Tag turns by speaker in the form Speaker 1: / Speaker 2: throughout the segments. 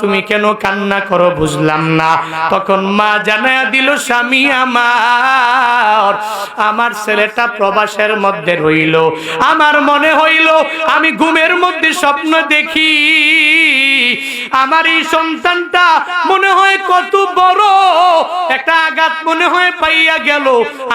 Speaker 1: তুমি কেন কান্না করো বুঝলাম না। তখন মা জানায়া দিল, স্বামী আমার আমার ছেলেটা প্রবাসের মধ্যে রইল। আমার মনে হইল, আমি ঘুমের মধ্যে স্বপ্ন দেখি। আমার এই সন্তানটা মনে মনে হয় পাইয়া গেল।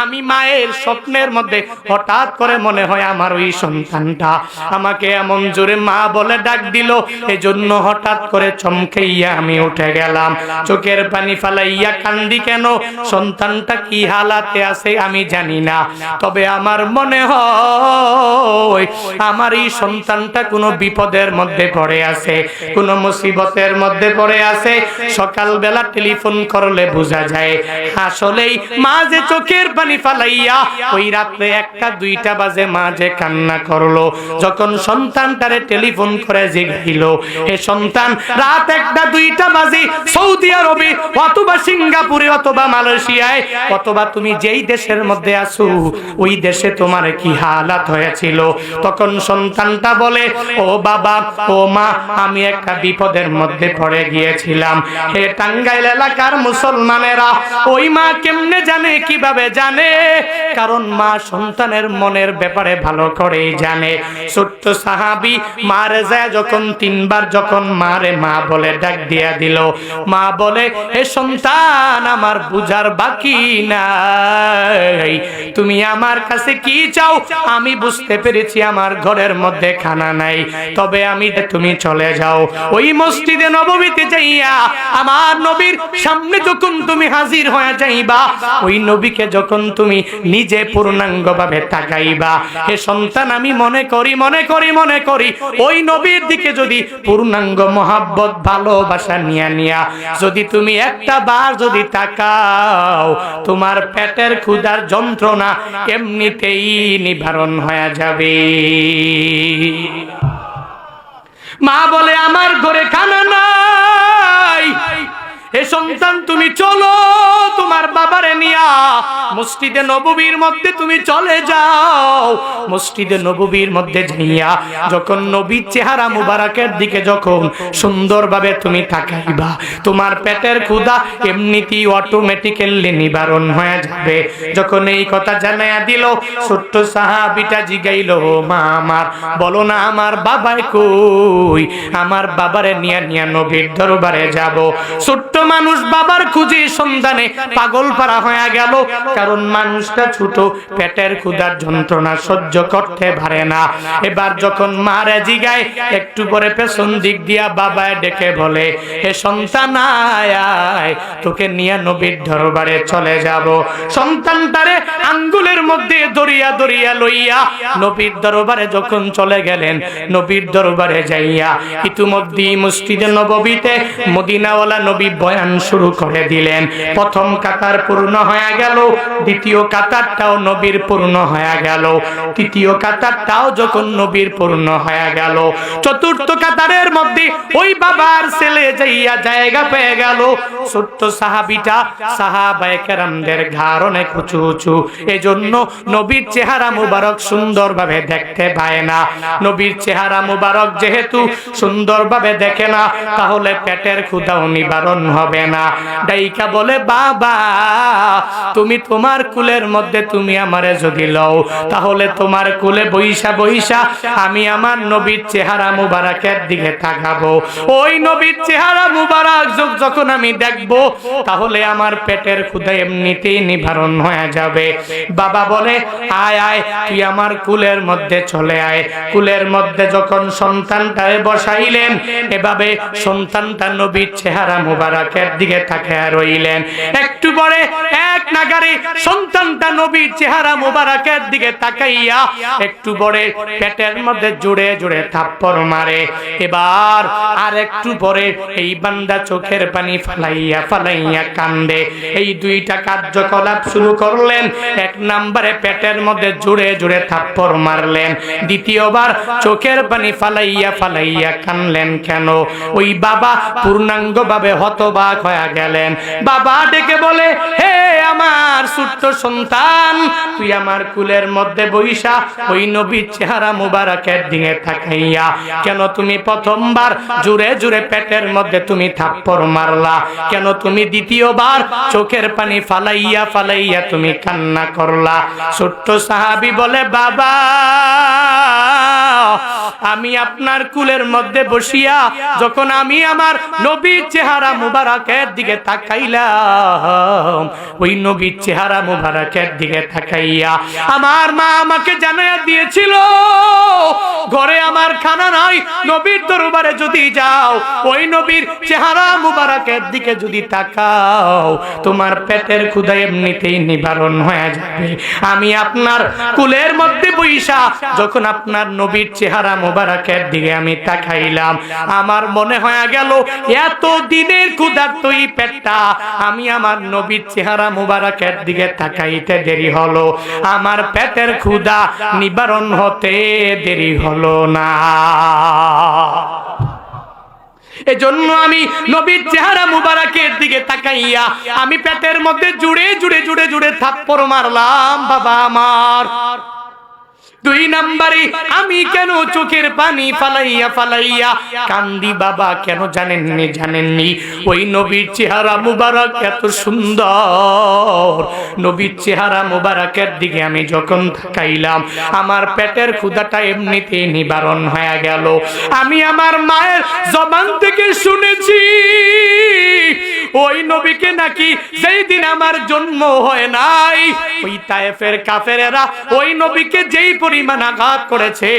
Speaker 1: আমি মায়ের স্বপ্নের মধ্যে হঠাৎ করে মনে হয় আমার ওই সন্তানটা আমাকে এমন জোরে মা বলে ডাক দিল। এজন্য হঠাৎ করে চমকেইয়া আমি উঠে গেলাম। চোখের পানি ফালাইয়া কান্দি কেন? সন্তানটা কি হালাতে আছে আমি জানি না। তবে আমার মনে হয় আমার এই সন্তানটা কোনো বিপদের মধ্যে পড়ে আছে, কোনো মুসিবতের মধ্যে পড়ে আছে। সকালবেলা টেলিফোন করলে বোঝা যায় আসলেই মা যে চোখের পানি ফালাইয়া ওই রাত্রে একটা দুইটা বাজে মা যে কান্না করল। যখন সন্তানটারে টেলিফোন করে জিগাইল, এ সন্তান, রাত একটা দুইটা বাজে সৌদি আরবে অথবা সিঙ্গাপুরে অথবা মালয়েশিয়ায়, অথবা তুমি যেই দেশের মধ্যে আছো, ওই দেশে তোমার কি হালাত হয়েছিল? তখন সন্তানটা বলে, ও বাবা, ও মা, আমি একটা বিপদের মধ্যে পড়ে গিয়েছিলাম। হে টাঙ্গাইল এলাকার মুসলমানেরা, ওই মা কেমনে জানে কীভাবে জানে? কারণ মা সন্তানের মনের ব্যাপারে ভালো করেই জানে। ছোট্ট সাহাবি মারে যায় যখন, তিনবার যখন মারে, মা বলে, ডাক দিয়া দিল। মা বলে, এ সন্তান আমার বুঝার বাকি নাই। তুমি আমার কাছে কি চাও? আমি বুঝতে পেরেছি আমার ঘরের মধ্যে খানা নাই। তবে আমি তুমি চলে যাও। ওই মসজিদে নবমীতে যাইয়া আমার নবীর সামনে যখন তুমি হাজির হয়ে যাইবা, ওই নবীকে যখন তুমি নিজে পূর্ণাঙ্গ ভাবে তাকাইবা। হে সন্তান, আমি মনে করি মনে করি মনে করি, ওই নবীর দিকে যদি পূর্ণাঙ্গ মহাব্বত, ভালোবাসা নিয়া নিয়া যদি তুমি একটা বার যদি তাকাও, তোমার পেটের ক্ষুধার যন্ত্রণা এমনিতেই নিবারণ হয়ে যাবে। মা বলে, আমার ঘরে খানা নাই। হে সন্তান, তুমি চলো তোমার বাবারে নিয়া মসজিদে নববীর মধ্যে তুমি চলে যাও। মসজিদে নববীর মধ্যে যাইয়া যখন নবীর চেহারা মুবারকের দিকে যখন সুন্দরভাবে তুমি তাকাইবা, তোমার পেটের ক্ষুধা এমনিতেই অটোমেটিক্যালি নিবারণ হয়ে যাবে। যখন এই কথা জানাইয়া দিল, ছোট্ট সাহাবিটা জিগাইল মা আমার, বলো না আমার বাবাই কই? আমার বাবারে নিয়া নিয়া নবীর দরবারে যাব। ছোট্ট মানুষ বাবার খুঁজে সন্ধানে পাগল পারা হয়ে গেল। কারণ মানুষটা ছোট, পেটের ক্ষুধার যন্ত্রণা সহ্য করতে পারে না। এবার যখন মারে জিগায় একটু পরে পেছন দিক দিয়া বাবায় ডেকে বলে, হে সন্তান, আয় তোকে নিয়ে নবীর দরবারে চলে যাব। সন্তানটারে আঙ্গুলের মধ্যে দরিয়া দরিয়া লইয়া নবীর দরবারে যখন চলে গেলেন, নবীর দরবারে যাইয়া ইতিমধ্যে মসজিদে নববীতে মদিনাওয়ালা নবী বয়ান শুরু করে দিলেন। প্রথম কাতার পূর্ণ হয়ে গেল দ্বিতীয় কাতারটাও নবীর পূর্ণ হয়ে গেল। তৃতীয় কাতারটাও যখন নবীর পূর্ণ হয়ে গেল, চতুর্থ কাতারের মধ্যে ওই বাবার ছেলে যাইয়া জায়গা পেয়ে গেল। ছোট্ট সাহাবিটা সাহাবায়ে কেরামদের ঘাড় অনেক উঁচু উঁচু এজন্য নবীর চেহারা মুবারক সুন্দরভাবে দেখতে পায় না। নবীর চেহারা মুবারক যেহেতু সুন্দরভাবে দেখে না, তাহলে পেটের ক্ষুধাও নিবারণ হবে না। ডাইকা বলে, বাবা, তুমি তোমার কুলের মধ্যে তুমি আমারে যদি লও, তাহলে তোমার কুলে বইসা বইসা আমি আমার নবীর চেহারা মুবারকের দিকে তাকাবো। ওই নবীর চেহারা মুবারক যখ- যখন আমি দেখব, তাহলে আমার পেটের ক্ষুধা এমনিতেই নিবারণ হয়ে যাবে। বাবা বলে, আয় আয়, তুই আমার কুলের মধ্যে চলে আয়। কুলের মধ্যে যখন সন্তানটারে বসাইলেন, এভাবে সন্তানটা নবীর চেহারা মুবারকের দিকে তাকিয়ে রইলেন। একটু পরে এক নাগারে সন্তানটা নবীর চেহারা মুবারকের দিকে তাকাইয়া একটু পরে পেটের মধ্যে জুড়ে জুড়ে থাপ্পড় মারে। এবার আর একটু পরে এই বান্দা চোখের পানি ফালাইয়া ফালাইয়া কান্দে। এই দুইটা কার্যকলাপ শুরু করলেন, এক নম্বরে পেটের মধ্যে জুড়ে জুড়ে থাপ্পড় মারলেন, দ্বিতীয়বার চোখের পানি ফালাইয়া ফালাইয়া কানলেন কেন? ওই বাবা পূর্ণাঙ্গ ভাবে হতবাক হয়ে গেলেন। বাবা ডেকে বলে, হে আমার ছোট্ট সন্তান, তুই আমার কুলের মধ্যে বইসা ওই নবীর চেহারা মুবারকের দিকে তাকাইয়া, কেন তুমি প্রথমবার জুড়ে জুড়ে পেটের মধ্যে তুমি থাপ্পড় মারলা? কেন তুমি দ্বিতীয়বার চোখের পানি ফালাইয়া ফালাইয়া তুমি কান্না করলা? ছোট্ট সাহাবি বলে, বাবা, আমি আপনার কুলের মধ্যে বসিয়া যখন আমি আমার নবীর চেহারা মুবারকের দিকে তাকাইলাম, ওই নবীর চেহারা মুবারকের দিকে তাকাইয়া, আমার মা আমাকে জানাইয়া দিয়েছিল, ঘরে আমার খানা নাই, নবীর দরবারে যদি যাও, ওই নবীর চেহারা মুবারকের দিকে যদি তাকাও, তোমার পেটের ক্ষুদা এমনিতেই নিবারণ হয়ে যাবে। আমি আপনার কুলের মধ্যে বইসা যখন আপনার নবীর চেহারা মুবারকের দিকে আমি তাকাইলাম, আমার মনে হয়ে গেল, এত দিনের ক্ষুধার তৈ পেটটা, আমি আমার নবীর চেহারা মুবারকের দিকে তাকাইতে দেরি হলো। আমার পেটের ক্ষুধা নিবারণ হতে দেরি হলো না। এজন্য আমি নবীর চেহারা মুবারকের দিকে তাকাইয়া আমি পেটের মধ্যে জুড়ে জুড়ে জুড়ে জুড়ে থাপ্পড় মারলাম, বাবা আমার। দুই নাম্বারে, আমি কেন চোখের পানি ফালাইয়া ফালাইয়া কান্দি বাবা কেন জানেননি জানেননি? ওই নবীর চেহারা মুবারক এত সুন্দর। নবীর চেহারা মুবারকের দিকে আমি যখন তাকাইলাম, আমার পেটের ক্ষুধাটা এমনিতে নিবারণ হয়ে গেল। আমি আমার মায়ের জবান থেকে শুনেছি ওই নবীকে নাকি যেই দিন আমার জন্ম হয় নাই। ওই তায়েফের কাফেরেরা ওই নবীকে যেই পরিমাণ আঘাত করেছে,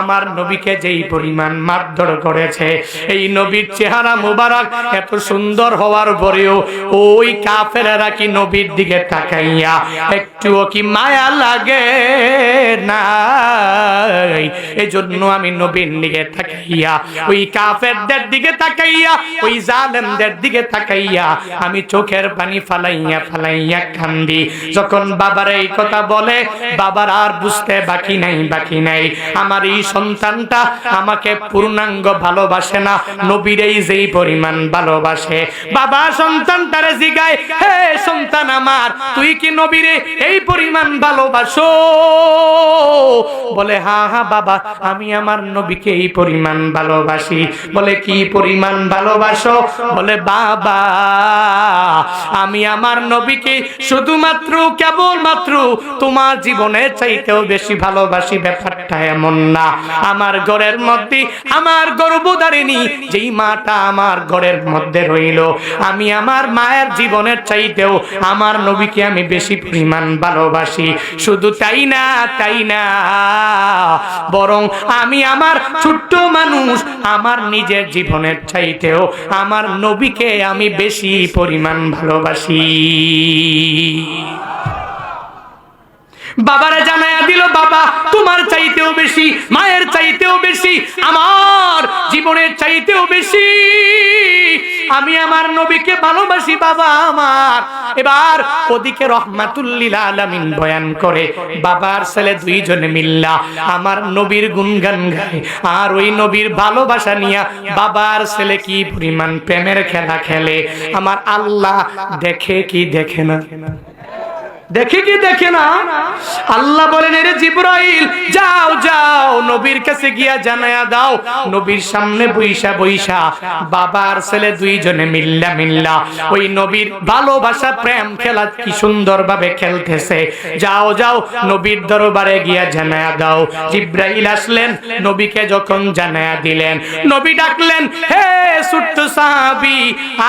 Speaker 1: আমার নবীকে যেই পরিমাণ মারধর করেছে। এই নবীর চেহারা মুবারক এত সুন্দর হওয়ার পরেও ওই কাফেরেরা কি নবীর দিকে তাকাইয়া একটুও কি মায়া লাগে না এজন্য আমি নবীর দিকে তাকাইয়া, ওই কাফেরদের দিকে তাকাইয়া, ওই জালেমদের দিকে তাকাইয়া আমি চোখের পানি ফালাইয়া ফালাইয়া কান্দি যখন বাবার এই কথা বলে, বাবার আর বুঝতে বাকি নাই বাকি নাই। আমার এই সন্তানটা আমাকে পূর্ণাঙ্গ ভালোবাসে না নবীর এই যেই পরিমাণ ভালোবাসে। বাবা, সন্তানটারে জিগায়, হে সন্তান আমার, তুই কি নবীরে এই পরিমাণ ভালোবাসো? বলে, হা হা, বাবা, আমি আমার নবীকে এই পরিমাণ ভালোবাসি। বলে, কি পরিমাণ ভালোবাসো? বলে, বাবা আমি আমার নবীকে শুধুমাত্র, কেবলমাত্র তোমার জীবনের চাইতেও বেশি ভালোবাসি। ব্যাপারটা এমন না। আমার ঘরের মধ্যে, আমার গর্ভধারিণী যেই মাটা আমার ঘরের মধ্যে রইল, আমি আমার মায়ের জীবনের চাইতেও আমার নবীকে আমি বেশি পরিমাণ ভালোবাসি। শুধু তাই না তাই না, বরং আমি আমার ছোট্ট মানুষ, আমার নিজের জীবনের চাইতেও আমার নবীকে আমি বেশি পরিমাণ ভালোবাসি। বাবারা জানায়া দিল, বাবা, তোমার চাইতেও বেশি, মায়ের চাইতেও বেশি, আমার জীবনের চাইতেও বেশি। আমি আমার নবীকে ভালোবাসি, বাবা আমার। এবার ওদিকে রহমাতুল্লিল আলামিন বয়ান করে, বাবার ছেলে দুইজনে মিল্লা, আমার নবীর গুনগান গায়, আর ওই নবীর ভালোবাসা নিয়া বাবার ছেলে কি পরিমাণ প্রেমের খেলা খেলে। আমার আল্লাহ দেখে কি দেখে না। দেখে কি দেখে না? আল্লাহ বলেন, এরে জিব্রাইল, যাও যাও, নবীর কাছে গিয়া জানায়া দাও। নবীর সামনে বইসা বইসা বাবার ছেলে দুইজনে মিল্লা মিল্লা। ওই নবীর ভালোবাসা, প্রেম, খেলা কি সুন্দর ভাবে খেলতেছে। যাও যাও, নবীর দরবারে গিয়া জানায়া দাও। জিব্রাইল আসলেন, নবীকে যখন জানায়া দিলেন, নবী ডাকলেন, হে ছোট্ট সাহাবী,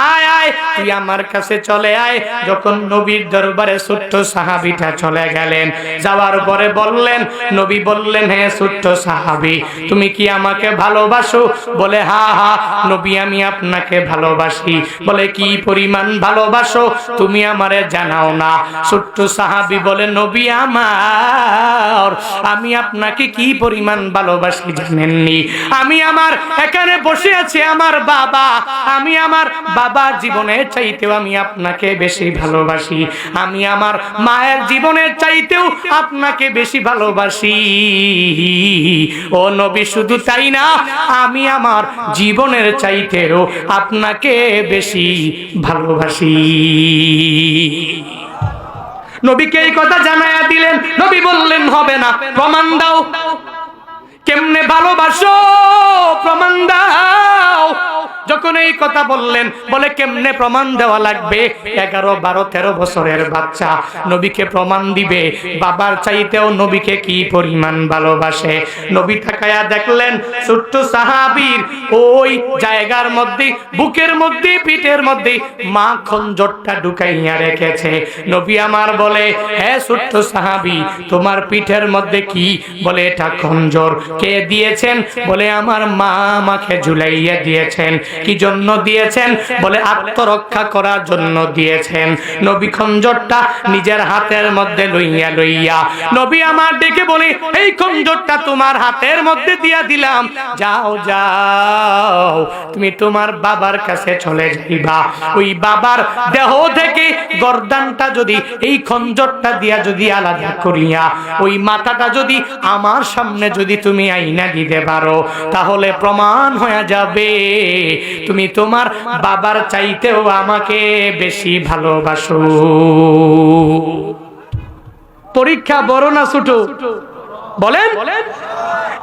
Speaker 1: আয় আয়, তুই আমার কাছে চলে আয়। যখন নবীর দরবারে ছোট্ট সাহাবিটা চলে গেলেন। যাওয়ার পরে বললেন, নবী বললেন, হে ছোট্ট সাহাবি, তুমি কি আমাকে ভালোবাসো? বলে, হা হা, নবী, আমি আপনাকে ভালোবাসি। বলে, কি পরিমাণ ভালোবাসো তুমি আমারে জানাও না। ছোট্ট সাহাবি বলে, নবী আমার, আমি আপনাকে কি পরিমাণ ভালোবাসি জানেননি? আমি আমার, এখানে বসে আছি আমার বাবা, আমি আমার বাবার জীবনের চাইতেও আমি আপনাকে বেশি ভালোবাসি। আমি আমার মায়ের জীবনের চাইতেও আপনাকে বেশি ভালোবাসি। ও নবী, শুধু তাই না, আমি আমার জীবনের চাইতেও আপনাকে বেশি ভালোবাসি। নবীকে এই কথা জানায়া দিলেন, নবী বললেন, হবে না, প্রমাণ দাও। কেমনে ভালোবাসো, প্রমাণ দাও। যখন এই কথা বললেন, বলে কেমনে প্রমাণ দেওয়া লাগবে? এগারো, বারো, তেরো বছরের বাচ্চা, নবীকে প্রমাণ দিবে। বাবার চাইতেও নবীকে কি পরিমাণ ভালোবাসে? নবী তাকায়া দেখলেন ছোট্ট সাহাবীর ওই জায়গার মধ্যে, বুকের মধ্যে, পিঠের মধ্যে মা খঞ্জরটা ঢুকাইয়া রেখেছে। নবী আমার বলে হ্যাঁ ছোট্ট সাহাবি, তোমার পিঠের মধ্যে কি? বলে, এটা খঞ্জর। কে দিয়েছেন? বলে, আমার মা আমাকে ঝুলাইয়া দিয়েছেন। কি জন্য দিয়েছেন? বলে আত্মরক্ষা করার জন্য দিয়েছেন। নবী খঞ্জরটা নিজের হাতের মধ্যে লইয়া লইয়া, নবী আমার ডেকে বলে, এই খঞ্জরটা তোমার হাতের মধ্যে দিয়া দিলাম। যাও যাও, তুমি তোমার বাবার কাছে চলে যাইবা। ওই বাবার দেহ থেকে গর্দানটা যদি, এই খঞ্জরটা দিয়া যদি আলাদা করিয়া, ওই মাথাটা যদি আমার সামনে যদি তুমি আইনা দিতে পারো, তাহলে প্রমাণ হয়ে যাবে তুমি তোমার বাবার চাইতেও আমাকে বেশি ভালোবাসো। পরীক্ষা বড় না ছোট? বলেন?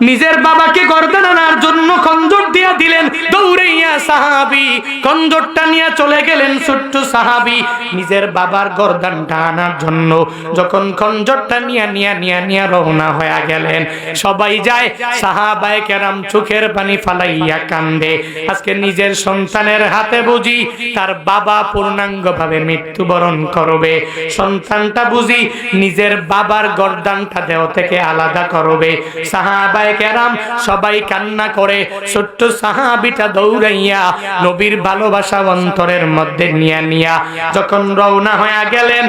Speaker 1: নিজের বাবাকে গর্দান আনার জন্য খঞ্জর দিয়া দিলেন দৌড়াইয়া সাহাবি খঞ্জরটা নিয়ে চলে গেলেন ছোট্ট সাহাবি। নিজের বাবার গর্দানটা আনার জন্য যখন খঞ্জরটা নিয়ে নিয়ে নিয়ে নিয়ে রওনা হয়ে গেলেন সবাই যায় সাহাবায়ে কেরাম চোখের পানি ফালাইয়া কান্দে। আজকে নিজের সন্তানের হাতে বুঝি তার বাবা পূর্ণাঙ্গ পূর্ণাঙ্গভাবে মৃত্যুবরণ করবে। সন্তানটা বুঝি নিজের বাবার গর্দানটা দেহ থেকে আলাদা করবে। সাহাবায়ে কেরাম সবাই কান্না করে। ছোট্ট সাহাবিটা দৌড়াইয়া নবীর ভালোবাসা অন্তরের মধ্যে নিয়া নিয়া যখন রওনা হয়ে গেলেন,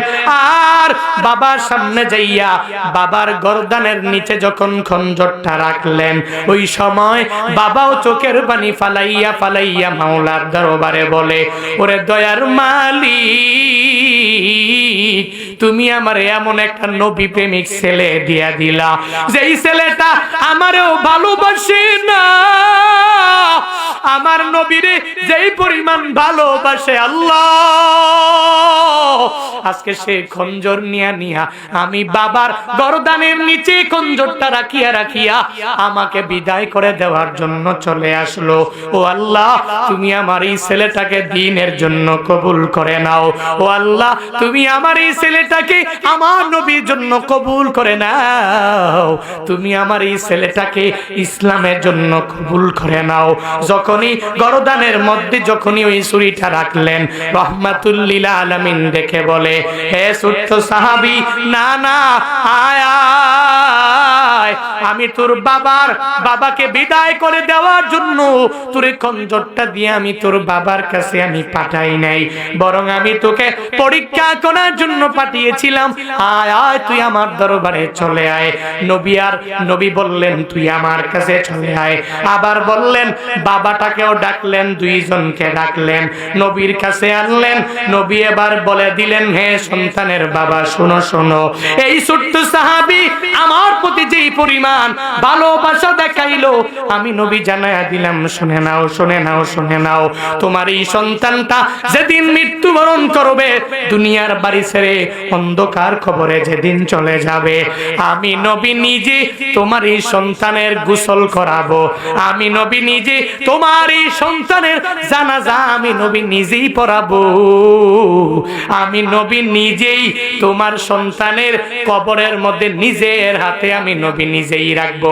Speaker 1: আর বাবার সামনে যাইয়া বাবার গর্দানের নিচে যখন খঞ্জরটা রাখলেন, ওই সময় বাবাও চোখের পানি ফালাইয়া ফালাইয়া মাওলার দরবারে বলে, ওরে দয়ার মালিক তুমি আমার এমন একটা নবী প্রেমিক ছেলে দিয়া দিলা। যেই ছেলেটা আমারও ভালোবাসে না। আমার নবীরে যেই পরিমাণ ভালোবাসে আল্লাহ। আজকে সে খঞ্জর নিয়া নিয়া আমি বাবার গরদানের নিচে খঞ্জরটা রাখিয়া রাখিয়া আমাকে বিদায় করে দেওয়ার জন্য চলে আসলো। ও আল্লাহ, তুমি আমার এই ছেলেটাকে দিনের জন্য কবুল করে নাও। ও আল্লাহ, তুমি আমার এই ছেলেটাকে আমার নবীর জন্য কবুল করে নাও। তুমি আমার এই ছেলেটাকে ইসলামের জন্য কবুল করে নাও। যখনই গরদানের মধ্যে যখনই ওই ছুরিটা রাখলেন রহমাতুল্লিল আলামিন দেখে বলে, হে ছোট্ট সাহাবি, না না আয় আয়। আমি তোর বাবার বাবাকে বিদায় করে দেওয়ার জন্য তোর খঞ্জরটা দিয়ে আমি তোর বাবার কাছে আমি পাঠাই নাই। বরং আমি তোকে পরীক্ষা করার জন্য পাঠিয়েছিলাম। আয় আয়, তুই আমার দরবারে চলে আয়। নবী আর নবী বললেন, তুই আমার কাছে চলে আয়। আবার বললেন, বাবাটাকেও ডাকলেন, দুইজনকে ডাকলেন। নবীর কাছে আনলেন। নবী এবার বলে দিলেন, হে সন্তানের বাবা, শোনো শোনো। এই ছোট্ট সাহাবি আমার প্রতি যেই পরিমাণ ভালোবাসা দেখাইলো। আমি নবী জানায়া দিলাম, শুনে নাও শুনে নাও শুনে নাও। তোমার এই সন্তানটা যেদিন মৃত্যুবরণ করবে, দুনিয়ার বাড়ি ছেড়ে অন্ধকার খবরে যেদিন চলে যাবে। আমি নবী নিজে তোমার এই সন্তানের গোসল করাবো। আমি নবী নিজে তোমার এই সন্তানের জানাজা আমি নবী নিজেই পড়াবো। আমি নবী নিজেই তোমার সন্তানের কবরের মধ্যে নিজের হাতে আমি নবী নিজেই রাখব।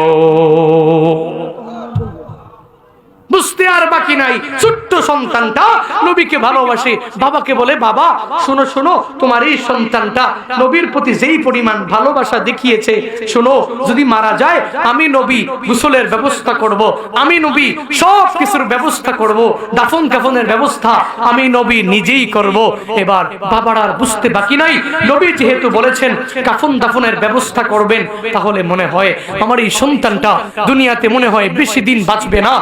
Speaker 1: বুঝতে আর বাকি নাই। ছোট্ট সন্তানটা নবীকে ভালোবাসে। বাবাকে বলে, বাবা, শোনো শোনো, তোমার এই সন্তানটা নবীর প্রতি যেই পরিমাণ ভালোবাসা দেখিয়েছে, শোনো, যদি মারা যায়, আমি নবী গোসলের ব্যবস্থা করব। আমি নবী সব কিছুর ব্যবস্থা করব। দাফন কাফনের ব্যবস্থা আমি নবী নিজেই করব। এবার বাবার আর বুঝতে বাকি নাই। নবী যেহেতু বলেছেন, কাফন দাফনের ব্যবস্থা করবেন, তাহলে মনে হয়, আমার এই সন্তানটা দুনিয়াতে মনে হয় বেশি দিন বাঁচবে না।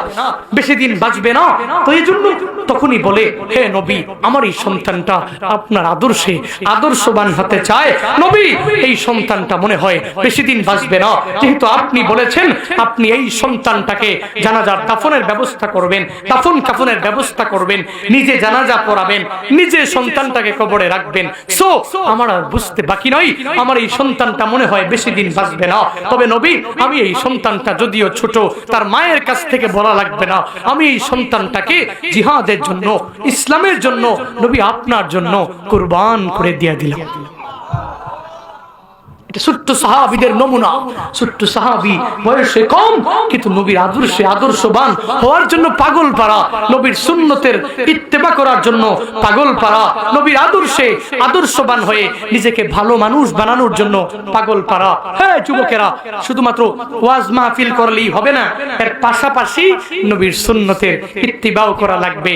Speaker 1: বেশি দিন বাঁচবে না। তো এই জন্য তখনই বলে, হে নবী, আমার এই সন্তানটা আপনার আদর্শে, আদর্শবান হতে চায়। নবী, এই সন্তানটা মনে হয় বেশি দিন বাঁচবে না। যেহেতু আপনি বলেছেন, আপনি এই সন্তানটাকে জানাজার দাফনের ব্যবস্থা করবেন, দাফন কাফনের ব্যবস্থা করবেন, নিজে জানাজা পড়াবেন, নিজে সন্তানটাকে কবরে রাখবেন। সো, আমার আর বুঝতে বাকি নয়, আমার এই সন্তানটা মনে হয় বেশি দিন বাঁচবে না। তবে নবী, আমি এই সন্তানটা যদিও ছোট, তার মায়ের কাছ থেকে বলা লাগবে না। আমি এই সন্তানটাকে জিহাদের জন্য ইসলামের জন্য নবী আপনার জন্য কুরবান করে দিয়ে দিলাম। ছোট্ট সাহাবিদের নমুনা ছোট্ট সাহাবি বয়সে কম, কিন্তু নবীর আদর্শে আদর্শবান হওয়ার জন্য পাগল পারা নবীর সুন্নতের ইত্তেবা করার জন্য পাগল পারা নবীর আদর্শে আদর্শবান হয়ে নিজেকে ভালো মানুষ বানানোর জন্য পাগল পারা হ্যাঁ যুবকেরা, শুধুমাত্র ওয়াজ মাহফিল করলেই হবে না, এর পাশাপাশি নবীর সুন্নতের ইত্তিবাও করা লাগবে।